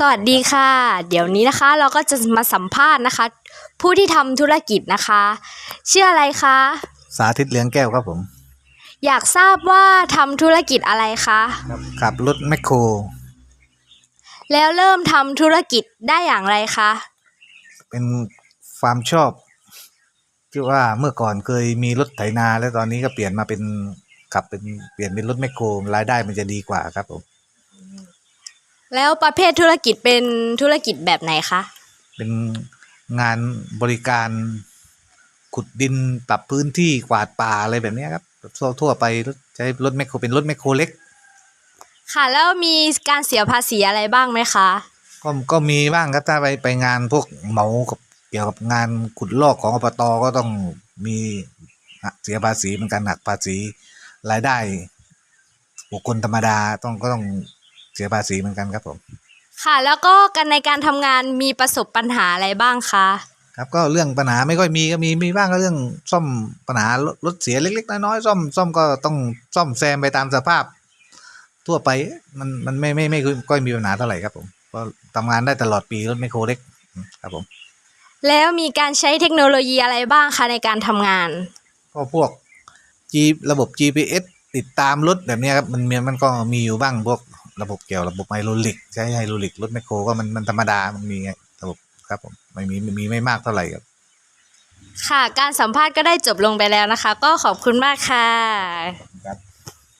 สวัสดีค่ะ เดี๋ยวนี้นะคะเราก็จะมาสัมภาษณ์นะคะ ผู้ที่ทำธุรกิจนะคะชื่ออะไรคะสาธิตเลี้ยงแก้วครับผม อยากทราบว่าทำธุรกิจอะไรคะขับรถแมคโคร แล้วเริ่มทำธุรกิจได้อย่างไรคะเป็นความชอบที่ว่าเมื่อก่อนเคยมีรถไถนา แล้วตอนนี้ก็เปลี่ยนมาเป็นขับเป็นเปลี่ยนเป็นรถแมคโครรายได้มันจะดีกว่าครับผม แล้วประเภทธุรกิจเป็นธุรกิจแบบไหนคะ เป็นงานบริการขุดดินปรับพื้นที่กวาดป่าอะไรแบบเนี้ยครับทั่วทั่วไปใช้รถแมคโครเป็นรถแมคโครเล็ก ค่ะ แล้วมีการเสียภาษีอะไรบ้างไหมคะ ก็ก็มีบ้างครับถ้าไปไปงานพวกเหมากับเกี่ยวกับงานขุดลอกของอบตก็ต้องมีเสียภาษีเหมือนกันหักภาษีรายได้บุคคลธรรมดาต้องก็ต้อง เสียภาษีเหมือนกันครับผม ค่ะ แล้วก็กันในการทำงานมีประสบปัญหาอะไรบ้างคะครับก็เรื่องปัญหาไม่ค่อยมีก็มีมีบ้างก็เรื่องซ่อมปัญหารถรถเสียเล็ก ๆ น้อยๆซ่อมซ่อมก็ต้องซ่อมแซมไปตามสภาพ ทั่วไปมันมันไม่ไม่ไม่ไม่ค่อยมีปัญหาเท่าไหร่ครับผมก็ทำงานได้ตลอดปีรถไมโครเล็กครับผม แล้วมีการใช้เทคโนโลยีอะไรบ้างคะในการทำงาน ก็พวก G ระบบ GPS ติดตามรถแบบเนี้ยครับมันมีมันก็มีอยู่บ้างพวก ระบบเกี่ยวระบบไฮโดรลิก ใช้ไฮโดรลิกรถแมคโครก็มันมันธรรมดามันมีไงระบบครับผมไม่มีมีไม่มากเท่าไหร่ครับ ค่ะ การสัมภาษณ์ก็ได้จบลงไปแล้วนะคะ ก็ขอบคุณมากค่ะครับ